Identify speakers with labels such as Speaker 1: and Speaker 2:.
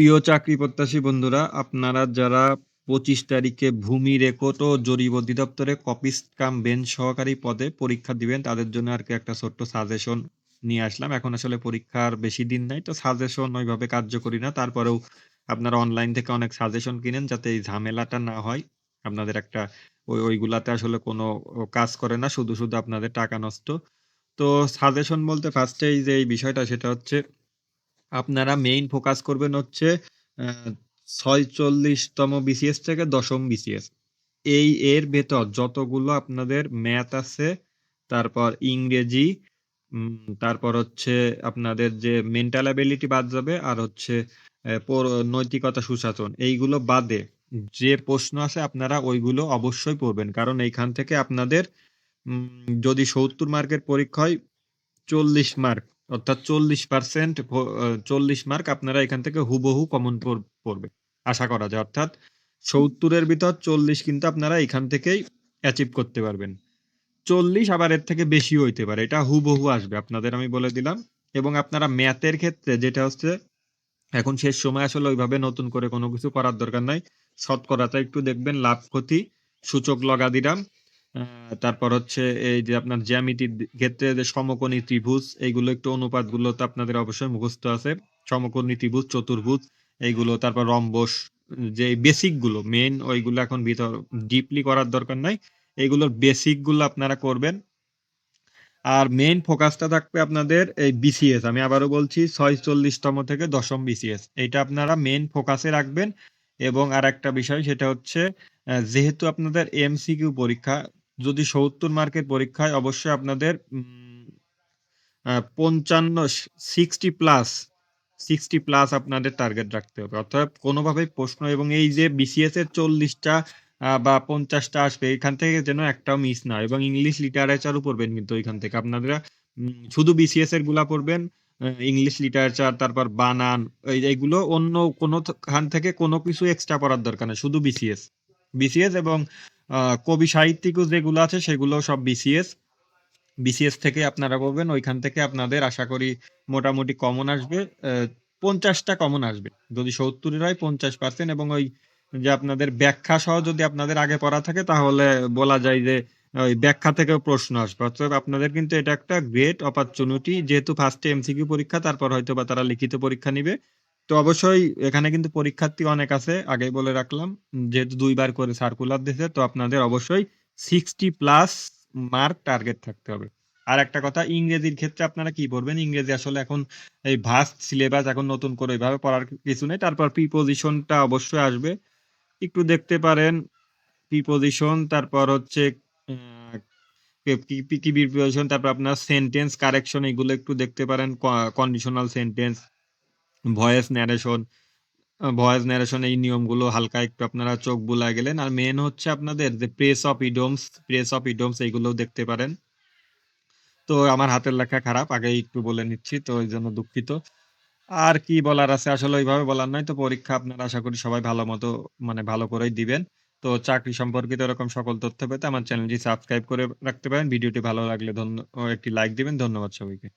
Speaker 1: প্রিয় চাকরি প্রত্যাশী বন্ধুরা, আপনারা যারা পঁচিশ তারিখে ভূমি রেকর্ড ও জরিপ অধিদপ্তরে কপিস কাম বেঞ্চ সহকারী পদে পরীক্ষা দিবেন, তাদের জন্য আর কি একটা ছোট্ট সাজেশন নিয়ে আসলাম। এখন আসলে পরীক্ষার বেশি দিন নাই, তো সাজেশন ওইভাবে কার্যকরী না। তারপরেও আপনারা অনলাইন থেকে অনেক সাজেশন কিনেন যাতে এই ঝামেলাটা না হয়। আপনাদের একটা ওই, ওইগুলাতে আসলে কোনো কাজ করে না, শুধু শুধু আপনাদের টাকা নষ্ট। তো সাজেশন বলতে ফার্স্টেই যে এই বিষয়টা, সেটা হচ্ছে আপনারা মেইন ফোকাস করবেন হচ্ছে ছয়চল্লিশতম বিসিএস থেকে দশম বিসিএস এই এর ভেতর যতগুলো আপনাদের ম্যাথ আছে, তারপর ইংরেজি তারপর হচ্ছে আপনাদের যে মেন্টাল অ্যাবিলিটি বাদ যাবে, আর হচ্ছে নৈতিকতা সুশাসন, এইগুলো বাদে যে প্রশ্ন আছে আপনারা ওইগুলো অবশ্যই পড়বেন। কারণ এইখান থেকে আপনাদের যদি সত্তর মার্কের পরীক্ষা হয় চল্লিশ মার্ক অর্থাৎ চল্লিশ পার্সেন্ট চল্লিশ মার্ক আপনারা এখান থেকে হুবহু কমন পড়বে, আশা করা যায়। অর্থাৎ সত্তরের ভিতর চল্লিশ কিন্তু আপনারা এখান থেকেই অ্যাচিভ করতে পারবেন। চল্লিশ আবার এর থেকে বেশি হইতে পারে, এটা হুবহু আসবে, আপনাদের আমি বলে দিলাম। এবং আপনারা ম্যাথের ক্ষেত্রে যেটা হচ্ছে, এখন শেষ সময় আসলে ওইভাবে নতুন করে কোনো কিছু করার দরকার নাই। শতকরাটা একটু দেখবেন, লাভ ক্ষতি, সূচক লগা দিলাম। আহ, তারপর হচ্ছে এই যে আপনার জ্যামিতির ক্ষেত্রে যে সমকোণী ত্রিভুজ এইগুলো একটু অনুপাতগুলো তো আপনাদের অবশ্যই মুখস্থ আছে। সমকোণী ত্রিভুজ চতুর্ভুজ এইগুলো তারপর রম্বস যে বেসিকগুলো মেইন ওইগুলো এখন ভিতর ডিপলি করার দরকার নাই। এইগুলোর বেসিকগুলো আপনারা করবেন। আর মেইন ফোকাসটা থাকবে আপনাদের এই বিসিএস আমি আবারও বলছি ছয়চল্লিশতম থেকে দশম বিসিএস এটা আপনারা মেইন ফোকাসে রাখবেন। এবং আর একটা বিষয় সেটা হচ্ছে যেহেতু আপনাদের এমসিকিউ পরীক্ষা যদি সত্তর মার্কের পরীক্ষায় অবশ্যই আপনাদের পঞ্চান্ন সিক্সটি প্লাস সিক্সটি প্লাস আপনাদের টার্গেট রাখতে হবে। অর্থাৎ কোনোভাবেই প্রশ্ন এবং এই যে বিসিএস এর চল্লিশটা বা পঞ্চাশটা আসবে, এখান থেকে যেন একটাও মিস না। এবং ইংলিশ লিটারেচারও পড়বেন কিন্তু এখান থেকে। আপনারা শুধু বিসিএস এরগুলা পড়বেন ইংলিশ লিটারেচার তারপর বানান, এই এইগুলো অন্য কোনো খান থেকে কোনো কিছু এক্সট্রা পড়ার দরকার নেই, শুধু বিসিএস বিসিএস এবং কবি সাহিত্যিকও যেগুলো আছে সেগুলো সব বিসিএস বিসিএস থেকে আপনারা করবেন ওইখান থেকে আপনাদের আশা করি মোটামুটি কমন আসবে। পঞ্চাশটা কমন আসবে। যদি সত্তরের হয়, পঞ্চাশ পার্সেন্ট এবং ওই যে আপনাদের ব্যাখ্যা সহ যদি আপনাদের আগে পড়া থাকে, তাহলে বলা যায় যে ওই ব্যাখ্যা থেকেও প্রশ্ন আসবে। অর্থাৎ আপনাদের কিন্তু এটা একটা গ্রেট অপরচুনিটি যেহেতু ফার্স্টে এমসিকিউ পরীক্ষা, তারপর হয়তো বা তারা লিখিত পরীক্ষা নিবে। তো অবশ্যই এখানে কিন্তু পরীক্ষার্থী অনেক আছে, আগেই বলে রাখলাম। যেহেতু দুইবার করে সার্কুলার দিয়েছে তো আপনাদের অবশ্যই সিক্সটি প্লাস মার্ক টার্গেট থাকতে হবে। আর একটা কথা, ইংরেজির ক্ষেত্রে আপনারা কি পড়বেন? ইংরেজি আসলে এখন এই ভাস্ট সিলেবাস এখন নতুন করে ওইভাবে পড়ার কিছু নেই। তারপর প্রিপোজিশনটা অবশ্যই আসবে। একটু দেখতে পারেন প্রিপোজিশন তারপর হচ্ছে কি প্রিপোজিশন তারপর আপনার সেন্টেন্স কারেকশন এগুলো একটু দেখতে পারেন conditional sentence voice narration voice narration এই নিয়মগুলো হালকা একটু আপনারা চোখ বুলায় গেলেন। আর মেন হচ্ছে আপনাদের যে phrase of idioms phrase of idioms এইগুলোও দেখতে পারেন। তো আমার হাতের লেখা খারাপ, আগেই একটু বলে নিচ্ছি, তো এই জন্য দুঃখিত। আর কি বলার আছে? আসলে ওইভাবে বলার নয়, তো পরীক্ষা আপনারা আশা করি সবাই ভালো মতো মানে ভালো করেই দিবেন। তো চাকরি সম্পর্কিত এরকম সকল তথ্য পেতে আমার চ্যানেলটি সাবস্ক্রাইব করে রাখতে পারেন। ভিডিওটি ভালো লাগলে ধন্য একটি লাইক দিবেন। ধন্যবাদ সবাইকে।